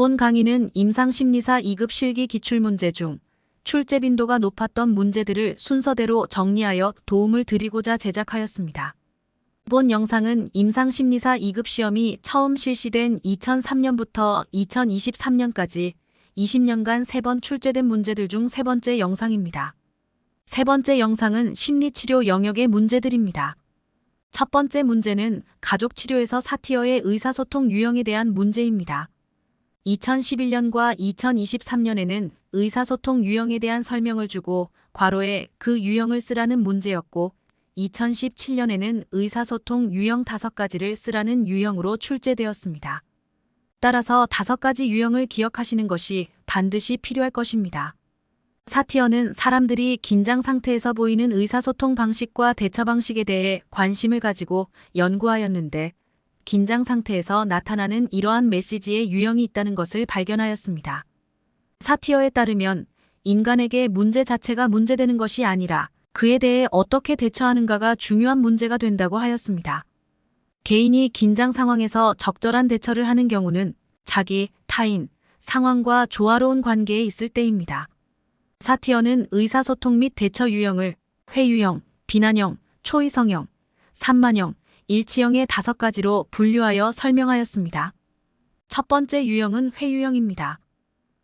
본 강의는 임상심리사 2급 실기 기출문제 중 출제 빈도가 높았던 문제들을 순서대로 정리하여 도움을 드리고자 제작하였습니다. 본 영상은 임상심리사 2급 시험이 처음 실시된 2003년부터 2023년까지 20년간 3번 출제된 문제들 중 세 번째 영상입니다. 세 번째 영상은 심리치료 영역의 문제들입니다. 첫 번째 문제는 가족치료에서 사티어의 의사소통 유형에 대한 문제입니다. 2011년과 2023년에는 의사소통 유형에 대한 설명을 주고 괄호에 그 유형을 쓰라는 문제였고 2017년에는 의사소통 유형 다섯 가지를 쓰라는 유형으로 출제되었습니다. 따라서 다섯 가지 유형을 기억하시는 것이 반드시 필요할 것입니다. 사티어는 사람들이 긴장 상태에서 보이는 의사소통 방식과 대처 방식에 대해 관심을 가지고 연구하였는데 긴장 상태에서 나타나는 이러한 메시지의 유형이 있다는 것을 발견하였습니다. 사티어에 따르면 인간에게 문제 자체가 문제되는 것이 아니라 그에 대해 어떻게 대처하는가가 중요한 문제가 된다고 하였습니다. 개인이 긴장 상황에서 적절한 대처를 하는 경우는 자기, 타인, 상황과 조화로운 관계에 있을 때입니다. 사티어는 의사소통 및 대처 유형을 회유형, 비난형, 초이성형, 산만형, 일치형의 다섯 가지로 분류하여 설명하였습니다. 첫 번째 유형은 회유형입니다.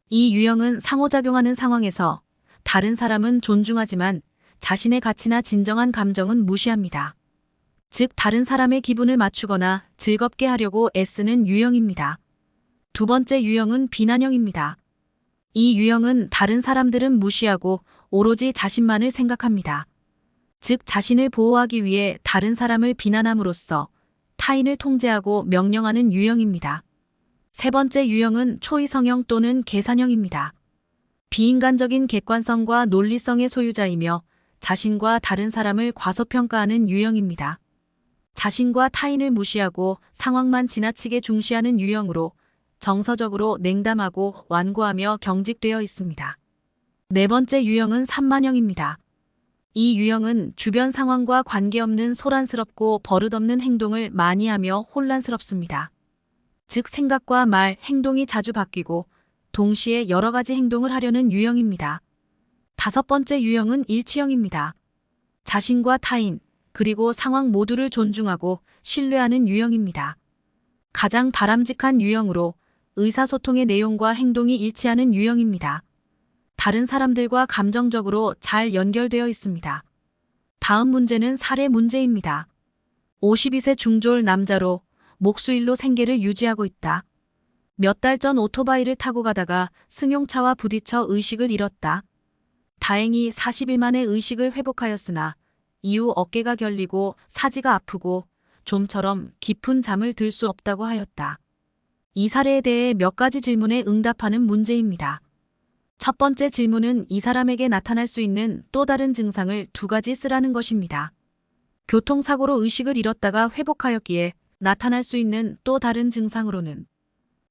이 유형은 상호작용하는 상황에서 다른 사람은 존중하지만 자신의 가치나 진정한 감정은 무시합니다. 즉, 다른 사람의 기분을 맞추거나 즐겁게 하려고 애쓰는 유형입니다. 두 번째 유형은 비난형입니다. 이 유형은 다른 사람들은 무시하고 오로지 자신만을 생각합니다. 즉 자신을 보호하기 위해 다른 사람을 비난함으로써 타인을 통제하고 명령하는 유형입니다. 세 번째 유형은 초이성형 또는 계산형입니다. 비인간적인 객관성과 논리성의 소유자이며 자신과 다른 사람을 과소평가하는 유형입니다. 자신과 타인을 무시하고 상황만 지나치게 중시하는 유형으로 정서적으로 냉담하고 완고하며 경직되어 있습니다. 네 번째 유형은 산만형입니다. 이 유형은 주변 상황과 관계없는 소란스럽고 버릇없는 행동을 많이 하며 혼란스럽습니다. 즉 생각과 말, 행동이 자주 바뀌고 동시에 여러 가지 행동을 하려는 유형입니다. 다섯 번째 유형은 일치형입니다. 자신과 타인, 그리고 상황 모두를 존중하고 신뢰하는 유형입니다. 가장 바람직한 유형으로 의사소통의 내용과 행동이 일치하는 유형입니다. 다른 사람들과 감정적으로 잘 연결되어 있습니다. 다음 문제는 사례 문제입니다. 52세 중졸 남자로 목수일로 생계를 유지하고 있다. 몇 달 전 오토바이를 타고 가다가 승용차와 부딪혀 의식을 잃었다. 다행히 40일 만에 의식을 회복하였으나 이후 어깨가 결리고 사지가 아프고 좀처럼 깊은 잠을 들 수 없다고 하였다. 이 사례에 대해 몇 가지 질문에 응답하는 문제입니다. 첫 번째 질문은 이 사람에게 나타날 수 있는 또 다른 증상을 두 가지 쓰라는 것입니다. 교통사고로 의식을 잃었다가 회복하였기에 나타날 수 있는 또 다른 증상으로는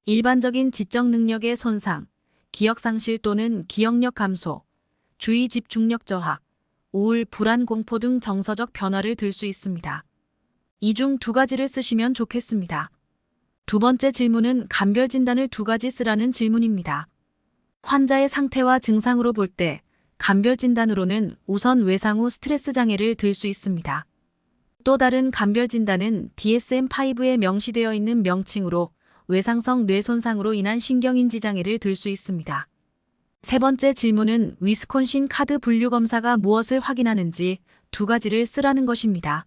일반적인 지적 능력의 손상, 기억상실 또는 기억력 감소, 주의 집중력 저하, 우울, 불안, 공포 등 정서적 변화를 들 수 있습니다. 이 중 두 가지를 쓰시면 좋겠습니다. 두 번째 질문은 감별 진단을 두 가지 쓰라는 질문입니다. 환자의 상태와 증상으로 볼 때 감별 진단으로는 우선 외상 후 스트레스 장애를 들 수 있습니다. 또 다른 감별 진단은 DSM-5에 명시되어 있는 명칭으로 외상성 뇌 손상으로 인한 신경인지 장애를 들 수 있습니다. 세 번째 질문은 위스콘신 카드 분류 검사가 무엇을 확인하는지 두 가지를 쓰라는 것입니다.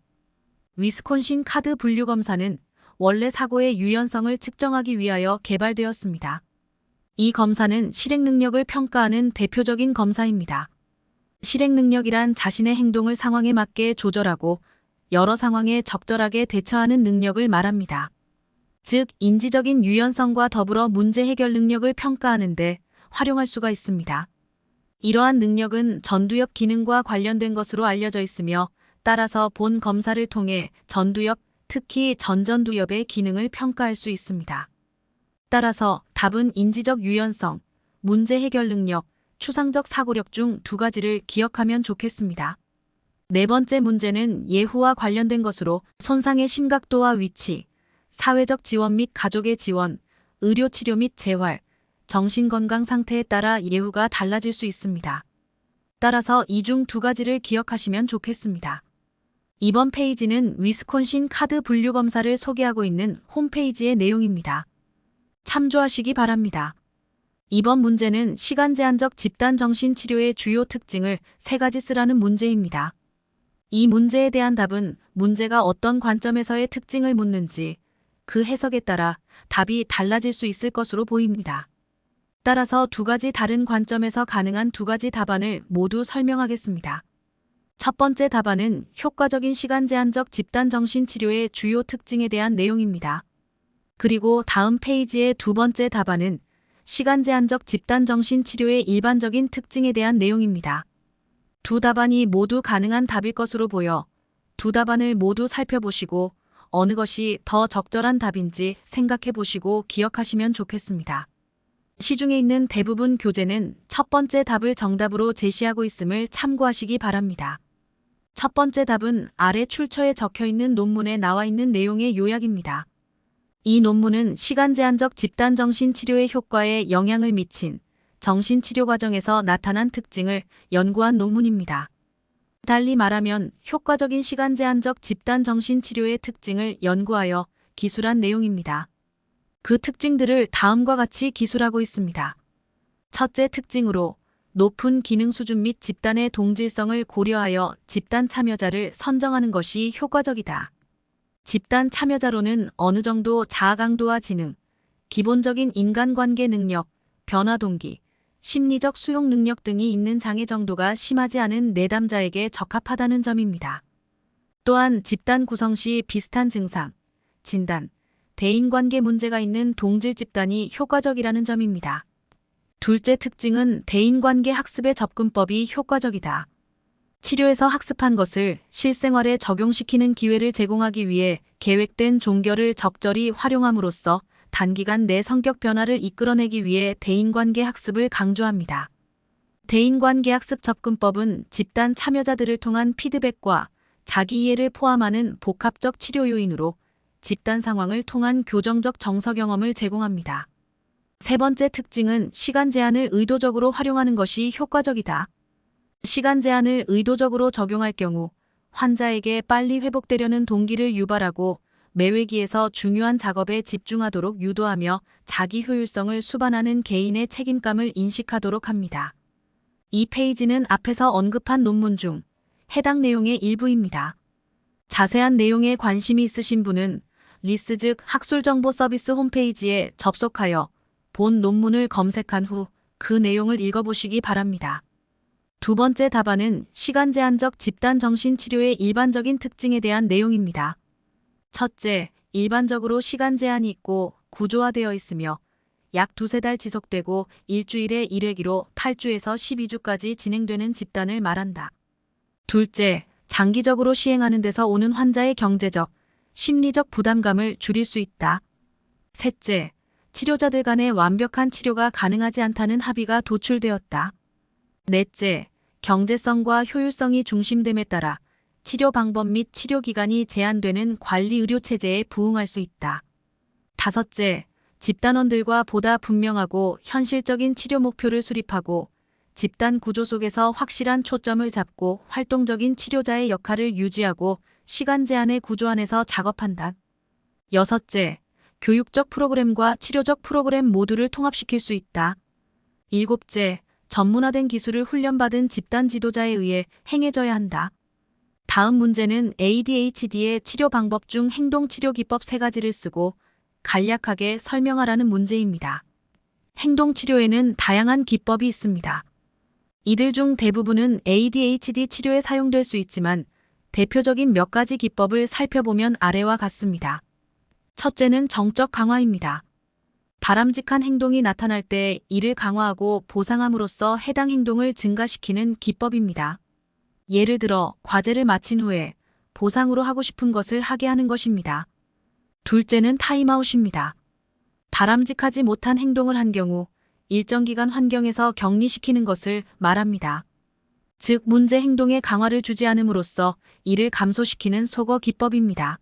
위스콘신 카드 분류 검사는 원래 사고의 유연성을 측정하기 위하여 개발되었습니다. 이 검사는 실행 능력을 평가하는 대표적인 검사입니다. 실행 능력이란 자신의 행동을 상황에 맞게 조절하고 여러 상황에 적절하게 대처하는 능력을 말합니다. 즉, 인지적인 유연성과 더불어 문제 해결 능력을 평가하는데 활용할 수가 있습니다. 이러한 능력은 전두엽 기능과 관련된 것으로 알려져 있으며 따라서 본 검사를 통해 전두엽 특히 전전두엽의 기능을 평가할 수 있습니다. 따라서 답은 인지적 유연성, 문제 해결 능력, 추상적 사고력 중 두 가지를 기억하면 좋겠습니다. 네 번째 문제는 예후와 관련된 것으로 손상의 심각도와 위치, 사회적 지원 및 가족의 지원, 의료 치료 및 재활, 정신건강 상태에 따라 예후가 달라질 수 있습니다. 따라서 이 중 두 가지를 기억하시면 좋겠습니다. 이번 페이지는 위스콘신 카드 분류 검사를 소개하고 있는 홈페이지의 내용입니다. 참조하시기 바랍니다. 이번 문제는 시간 제한적 집단 정신 치료의 주요 특징을 세 가지 쓰라는 문제입니다. 이 문제에 대한 답은 문제가 어떤 관점에서의 특징을 묻는지 그 해석에 따라 답이 달라질 수 있을 것으로 보입니다. 따라서 두 가지 다른 관점에서 가능한 두 가지 답안을 모두 설명하겠습니다. 첫 번째 답안은 효과적인 시간 제한적 집단 정신 치료의 주요 특징에 대한 내용입니다. 그리고 다음 페이지의 두 번째 답안은 시간 제한적 집단 정신 치료의 일반적인 특징에 대한 내용입니다. 두 답안이 모두 가능한 답일 것으로 보여 두 답안을 모두 살펴보시고 어느 것이 더 적절한 답인지 생각해 보시고 기억하시면 좋겠습니다. 시중에 있는 대부분 교재는 첫 번째 답을 정답으로 제시하고 있음을 참고하시기 바랍니다. 첫 번째 답은 아래 출처에 적혀 있는 논문에 나와 있는 내용의 요약입니다. 이 논문은 시간 제한적 집단 정신 치료의 효과에 영향을 미친 정신 치료 과정에서 나타난 특징을 연구한 논문입니다. 달리 말하면 효과적인 시간 제한적 집단 정신 치료의 특징을 연구하여 기술한 내용입니다. 그 특징들을 다음과 같이 기술하고 있습니다. 첫째 특징으로 높은 기능 수준 및 집단의 동질성을 고려하여 집단 참여자를 선정하는 것이 효과적이다. 집단 참여자로는 어느 정도 자아 강도와 지능, 기본적인 인간관계 능력, 변화 동기, 심리적 수용 능력 등이 있는 장애 정도가 심하지 않은 내담자에게 적합하다는 점입니다. 또한 집단 구성 시 비슷한 증상, 진단, 대인관계 문제가 있는 동질 집단이 효과적이라는 점입니다. 둘째 특징은 대인관계 학습의 접근법이 효과적이다. 치료에서 학습한 것을 실생활에 적용시키는 기회를 제공하기 위해 계획된 종결을 적절히 활용함으로써 단기간 내 성격 변화를 이끌어내기 위해 대인관계 학습을 강조합니다. 대인관계 학습 접근법은 집단 참여자들을 통한 피드백과 자기 이해를 포함하는 복합적 치료 요인으로 집단 상황을 통한 교정적 정서 경험을 제공합니다. 세 번째 특징은 시간 제한을 의도적으로 활용하는 것이 효과적이다. 시간 제한을 의도적으로 적용할 경우 환자에게 빨리 회복되려는 동기를 유발하고 매회기에서 중요한 작업에 집중하도록 유도하며 자기 효율성을 수반하는 개인의 책임감을 인식하도록 합니다. 이 페이지는 앞에서 언급한 논문 중 해당 내용의 일부입니다. 자세한 내용에 관심이 있으신 분은 리스 즉 학술정보 서비스 홈페이지에 접속하여 본 논문을 검색한 후 그 내용을 읽어보시기 바랍니다. 두 번째 답안은 시간 제한적 집단 정신치료의 일반적인 특징에 대한 내용입니다. 첫째, 일반적으로 시간 제한이 있고 구조화되어 있으며 약 두세 달 지속되고 일주일에 1회기로 8주에서 12주까지 진행되는 집단을 말한다. 둘째, 장기적으로 시행하는 데서 오는 환자의 경제적, 심리적 부담감을 줄일 수 있다. 셋째, 치료자들 간의 완벽한 치료가 가능하지 않다는 합의가 도출되었다. 넷째, 경제성과 효율성이 중심됨에 따라 치료 방법 및 치료 기간이 제한되는 관리 의료 체제에 부응할 수 있다. 다섯째, 집단원들과 보다 분명하고 현실적인 치료 목표를 수립하고 집단 구조 속에서 확실한 초점을 잡고 활동적인 치료자의 역할을 유지하고 시간 제한의 구조 안에서 작업한다. 여섯째, 교육적 프로그램과 치료적 프로그램 모두를 통합시킬 수 있다. 일곱째, 전문화된 기술을 훈련받은 집단 지도자에 의해 행해져야 한다. 다음 문제는 ADHD의 치료 방법 중 행동치료 기법 세 가지를 쓰고 간략하게 설명하라는 문제입니다. 행동치료에는 다양한 기법이 있습니다. 이들 중 대부분은 ADHD 치료에 사용될 수 있지만 대표적인 몇 가지 기법을 살펴보면 아래와 같습니다. 첫째는 정적 강화입니다. 바람직한 행동이 나타날 때 이를 강화하고 보상함으로써 해당 행동을 증가시키는 기법입니다. 예를 들어 과제를 마친 후에 보상으로 하고 싶은 것을 하게 하는 것입니다. 둘째는 타임아웃입니다. 바람직하지 못한 행동을 한 경우 일정 기간 환경에서 격리시키는 것을 말합니다. 즉 문제 행동의 강화를 주지 않음으로써 이를 감소시키는 소거 기법입니다.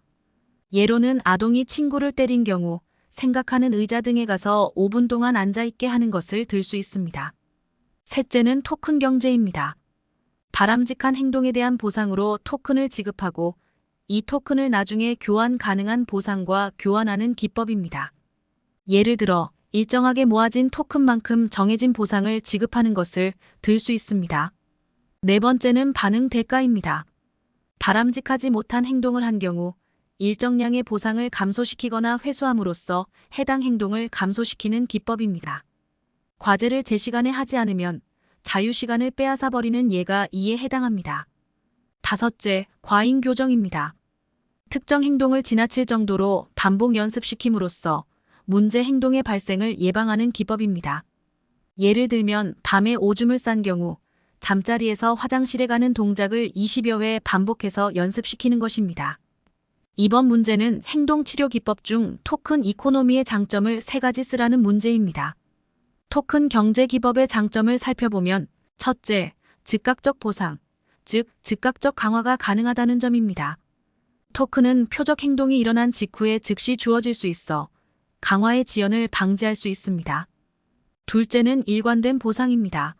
예로는 아동이 친구를 때린 경우 생각하는 의자 등에 가서 5분 동안 앉아있게 하는 것을 들 수 있습니다. 셋째는 토큰 경제입니다. 바람직한 행동에 대한 보상으로 토큰을 지급하고 이 토큰을 나중에 교환 가능한 보상과 교환하는 기법입니다. 예를 들어 일정하게 모아진 토큰만큼 정해진 보상을 지급하는 것을 들 수 있습니다. 네 번째는 반응 대가입니다. 바람직하지 못한 행동을 한 경우 일정량의 보상을 감소시키거나 회수함으로써 해당 행동을 감소시키는 기법입니다. 과제를 제 시간에 하지 않으면 자유시간을 빼앗아 버리는 예가 이에 해당합니다. 다섯째, 과잉 교정입니다. 특정 행동을 지나칠 정도로 반복 연습시킴으로써 문제 행동의 발생을 예방하는 기법입니다. 예를 들면 밤에 오줌을 싼 경우 잠자리에서 화장실에 가는 동작을 20여 회 반복해서 연습시키는 것입니다. 이번 문제는 행동치료 기법 중 토큰 이코노미의 장점을 세 가지 쓰라는 문제입니다. 토큰 경제 기법의 장점을 살펴보면 첫째, 즉각적 보상, 즉 즉각적 강화가 가능하다는 점입니다. 토큰은 표적 행동이 일어난 직후에 즉시 주어질 수 있어 강화의 지연을 방지할 수 있습니다. 둘째는 일관된 보상입니다.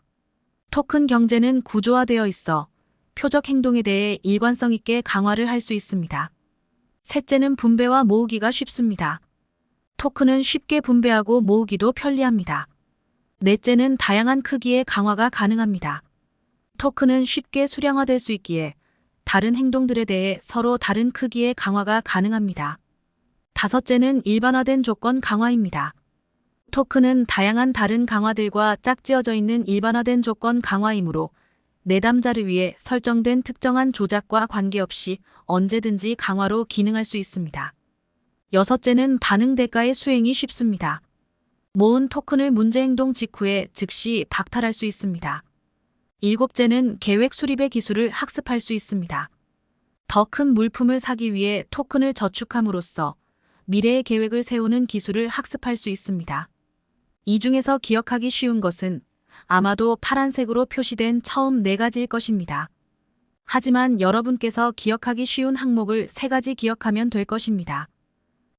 토큰 경제는 구조화되어 있어 표적 행동에 대해 일관성 있게 강화를 할 수 있습니다. 셋째는 분배와 모으기가 쉽습니다. 토큰은 쉽게 분배하고 모으기도 편리합니다. 넷째는 다양한 크기의 강화가 가능합니다. 토큰은 쉽게 수량화될 수 있기에 다른 행동들에 대해 서로 다른 크기의 강화가 가능합니다. 다섯째는 일반화된 조건 강화입니다. 토큰은 다양한 다른 강화들과 짝지어져 있는 일반화된 조건 강화이므로 내담자를 위해 설정된 특정한 조작과 관계없이 언제든지 강화로 기능할 수 있습니다. 여섯째는 반응 대가의 수행이 쉽습니다. 모은 토큰을 문제 행동 직후에 즉시 박탈할 수 있습니다. 일곱째는 계획 수립의 기술을 학습할 수 있습니다. 더 큰 물품을 사기 위해 토큰을 저축함으로써 미래의 계획을 세우는 기술을 학습할 수 있습니다. 이 중에서 기억하기 쉬운 것은 아마도 파란색으로 표시된 처음 네 가지일 것입니다. 하지만 여러분께서 기억하기 쉬운 항목을 세 가지 기억하면 될 것입니다.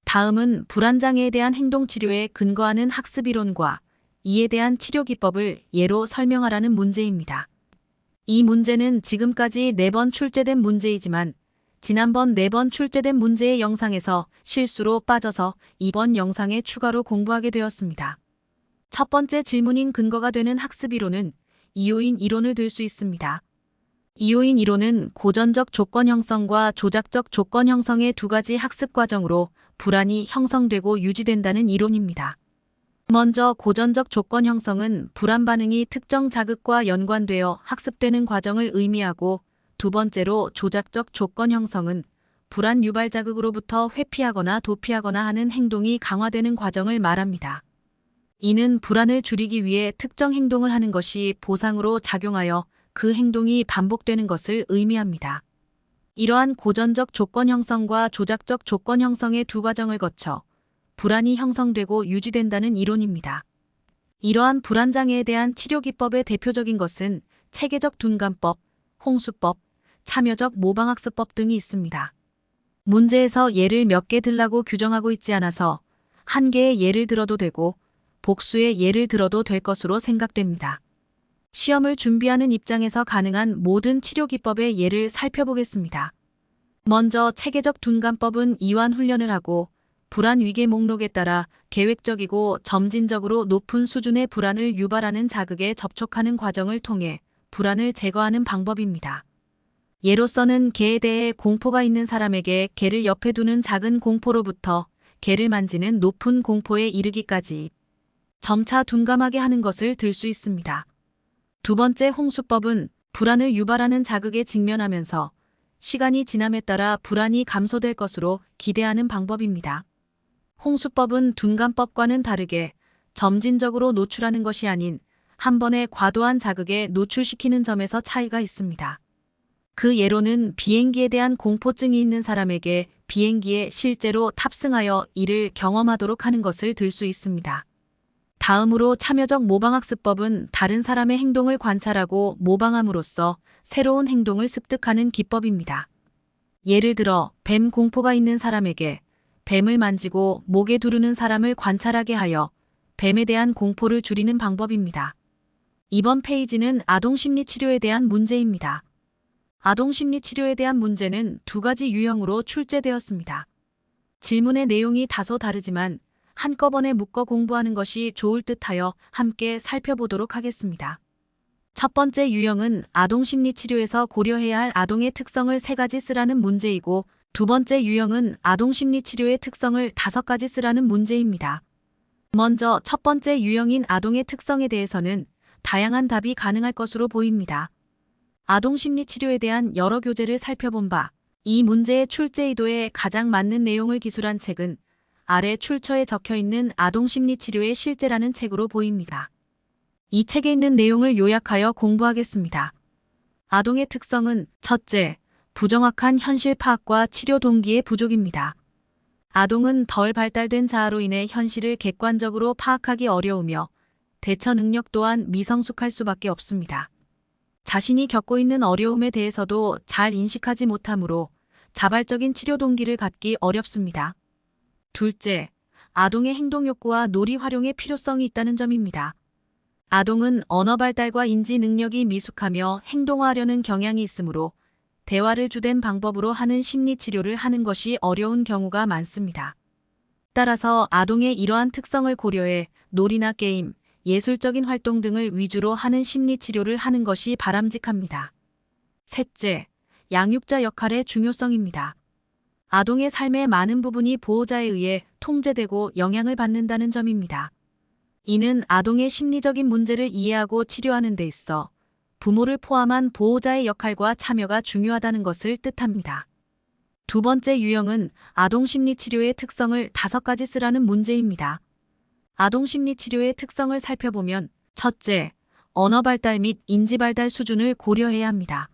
다음은 불안장애에 대한 행동치료에 근거하는 학습 이론과 이에 대한 치료 기법을 예로 설명하라는 문제입니다. 이 문제는 지금까지 네번 출제된 문제이지만 지난번 네번 출제된 문제의 영상에서 실수로 빠져서 이번 영상에 추가로 공부하게 되었습니다. 첫 번째 질문인 근거가 되는 학습 이론은 이요인 이론을 들 수 있습니다. 이요인 이론은 고전적 조건 형성과 조작적 조건 형성의 두 가지 학습 과정으로 불안이 형성되고 유지된다는 이론입니다. 먼저 고전적 조건 형성은 불안 반응이 특정 자극과 연관되어 학습되는 과정을 의미하고 두 번째로 조작적 조건 형성은 불안 유발 자극으로부터 회피하거나 도피하거나 하는 행동이 강화되는 과정을 말합니다. 이는 불안을 줄이기 위해 특정 행동을 하는 것이 보상으로 작용하여 그 행동이 반복되는 것을 의미합니다. 이러한 고전적 조건 형성과 조작적 조건 형성의 두 과정을 거쳐 불안이 형성되고 유지된다는 이론입니다. 이러한 불안장애에 대한 치료 기법의 대표적인 것은 체계적 둔감법, 홍수법, 참여적 모방학습법 등이 있습니다. 문제에서 예를 몇 개 들라고 규정하고 있지 않아서 한 개의 예를 들어도 되고 복수의 예를 들어도 될 것으로 생각됩니다. 시험을 준비하는 입장에서 가능한 모든 치료 기법의 예를 살펴보겠습니다. 먼저 체계적 둔감법은 이완 훈련을 하고 불안 위계 목록에 따라 계획적이고 점진적으로 높은 수준의 불안을 유발하는 자극에 접촉하는 과정을 통해 불안을 제거하는 방법입니다. 예로서는 개에 대해 공포가 있는 사람에게 개를 옆에 두는 작은 공포로부터 개를 만지는 높은 공포에 이르기까지 점차 둔감하게 하는 것을 들 수 있습니다. 두 번째 홍수법은 불안을 유발하는 자극에 직면하면서 시간이 지남에 따라 불안이 감소될 것으로 기대하는 방법입니다. 홍수법은 둔감법과는 다르게 점진적으로 노출하는 것이 아닌 한 번에 과도한 자극에 노출시키는 점에서 차이가 있습니다. 그 예로는 비행기에 대한 공포증이 있는 사람에게 비행기에 실제로 탑승하여 이를 경험하도록 하는 것을 들 수 있습니다. 다음으로 참여적 모방학습법은 다른 사람의 행동을 관찰하고 모방함으로써 새로운 행동을 습득하는 기법입니다. 예를 들어 뱀 공포가 있는 사람에게 뱀을 만지고 목에 두르는 사람을 관찰하게 하여 뱀에 대한 공포를 줄이는 방법입니다. 이번 페이지는 아동 심리 치료에 대한 문제입니다. 아동 심리 치료에 대한 문제는 두 가지 유형으로 출제되었습니다. 질문의 내용이 다소 다르지만 한꺼번에 묶어 공부하는 것이 좋을 듯하여 함께 살펴보도록 하겠습니다. 첫 번째 유형은 아동 심리 치료에서 고려해야 할 아동의 특성을 세 가지 쓰라는 문제이고 두 번째 유형은 아동 심리 치료의 특성을 다섯 가지 쓰라는 문제입니다. 먼저 첫 번째 유형인 아동의 특성에 대해서는 다양한 답이 가능할 것으로 보입니다. 아동 심리 치료에 대한 여러 교재를 살펴본 바, 이 문제의 출제 의도에 가장 맞는 내용을 기술한 책은 아래 출처에 적혀 있는 아동 심리 치료의 실제라는 책으로 보입니다. 이 책에 있는 내용을 요약하여 공부하겠습니다. 아동의 특성은 첫째, 부정확한 현실 파악과 치료 동기의 부족입니다. 아동은 덜 발달된 자아로 인해 현실을 객관적으로 파악하기 어려우며 대처 능력 또한 미성숙할 수밖에 없습니다. 자신이 겪고 있는 어려움에 대해서도 잘 인식하지 못하므로 자발적인 치료 동기를 갖기 어렵습니다. 둘째, 아동의 행동 욕구와 놀이 활용의 필요성이 있다는 점입니다. 아동은 언어 발달과 인지 능력이 미숙하며 행동화하려는 경향이 있으므로 대화를 주된 방법으로 하는 심리 치료를 하는 것이 어려운 경우가 많습니다. 따라서 아동의 이러한 특성을 고려해 놀이나 게임, 예술적인 활동 등을 위주로 하는 심리 치료를 하는 것이 바람직합니다. 셋째, 양육자 역할의 중요성입니다. 아동의 삶의 많은 부분이 보호자에 의해 통제되고 영향을 받는다는 점입니다. 이는 아동의 심리적인 문제를 이해하고 치료하는 데 있어 부모를 포함한 보호자의 역할과 참여가 중요하다는 것을 뜻합니다. 두 번째 유형은 아동 심리 치료의 특성을 다섯 가지 쓰라는 문제입니다. 아동 심리 치료의 특성을 살펴보면 첫째, 언어 발달 및 인지 발달 수준을 고려해야 합니다.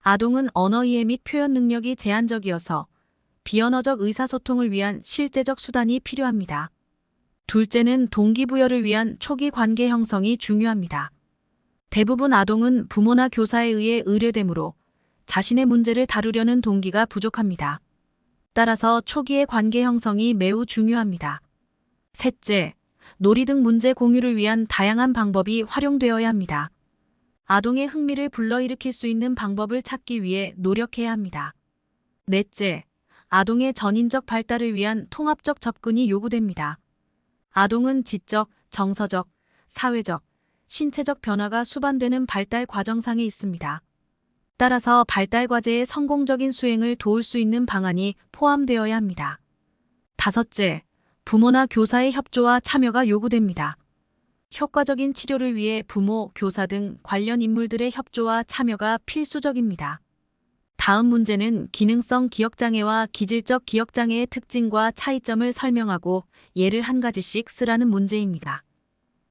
아동은 언어 이해 및 표현 능력이 제한적이어서 비언어적 의사소통을 위한 실제적 수단이 필요합니다. 둘째는 동기부여를 위한 초기 관계 형성이 중요합니다. 대부분 아동은 부모나 교사에 의해 의뢰되므로 자신의 문제를 다루려는 동기가 부족합니다. 따라서 초기의 관계 형성이 매우 중요합니다. 셋째, 놀이 등 문제 공유를 위한 다양한 방법이 활용되어야 합니다. 아동의 흥미를 불러일으킬 수 있는 방법을 찾기 위해 노력해야 합니다. 넷째, 아동의 전인적 발달을 위한 통합적 접근이 요구됩니다. 아동은 지적, 정서적, 사회적, 신체적 변화가 수반되는 발달 과정상에 있습니다. 따라서 발달 과제의 성공적인 수행을 도울 수 있는 방안이 포함되어야 합니다. 다섯째, 부모나 교사의 협조와 참여가 요구됩니다. 효과적인 치료를 위해 부모, 교사 등 관련 인물들의 협조와 참여가 필수적입니다. 다음 문제는 기능성 기억장애와 기질적 기억장애의 특징과 차이점을 설명하고 예를 한 가지씩 쓰라는 문제입니다.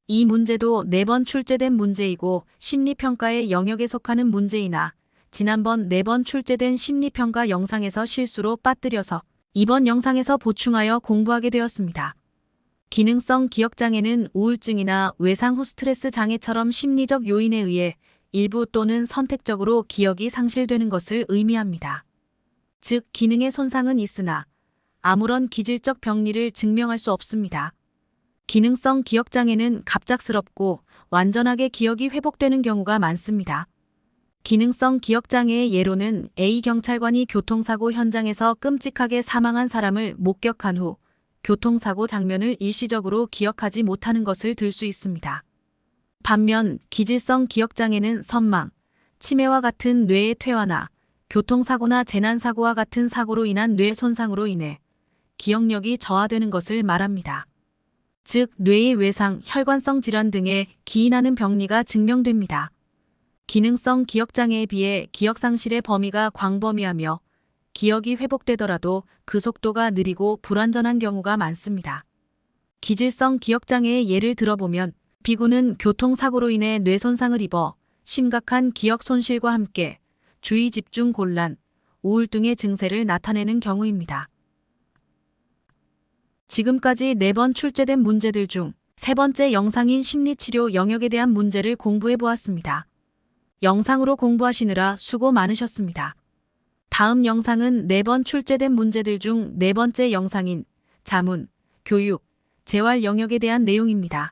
이 문제도 네 번 출제된 문제이고 심리평가의 영역에 속하는 문제이나 지난번 네 번 출제된 심리평가 영상에서 실수로 빠뜨려서 이번 영상에서 보충하여 공부하게 되었습니다. 기능성 기억장애는 우울증이나 외상 후 스트레스 장애처럼 심리적 요인에 의해 일부 또는 선택적으로 기억이 상실되는 것을 의미합니다. 즉, 기능의 손상은 있으나 아무런 기질적 병리를 증명할 수 없습니다. 기능성 기억장애는 갑작스럽고 완전하게 기억이 회복되는 경우가 많습니다. 기능성 기억장애의 예로는 A 경찰관이 교통사고 현장에서 끔찍하게 사망한 사람을 목격한 후 교통사고 장면을 일시적으로 기억하지 못하는 것을 들 수 있습니다. 반면 기질성 기억장애는 선망, 치매와 같은 뇌의 퇴화나 교통사고나 재난사고와 같은 사고로 인한 뇌 손상으로 인해 기억력이 저하되는 것을 말합니다. 즉, 뇌의 외상, 혈관성 질환 등의 기인하는 병리가 증명됩니다. 기능성 기억장애에 비해 기억상실의 범위가 광범위하며 기억이 회복되더라도 그 속도가 느리고 불완전한 경우가 많습니다. 기질성 기억장애의 예를 들어보면 비구는 교통사고로 인해 뇌손상을 입어 심각한 기억 손실과 함께 주의 집중 곤란, 우울등의 증세를 나타내는 경우입니다. 지금까지 네 번 출제된 문제들 중 세 번째 영상인 심리치료 영역에 대한 문제를 공부해 보았습니다. 영상으로 공부하시느라 수고 많으셨습니다. 다음 영상은 네 번 출제된 문제들 중 네 번째 영상인 자문, 교육, 재활 영역에 대한 내용입니다.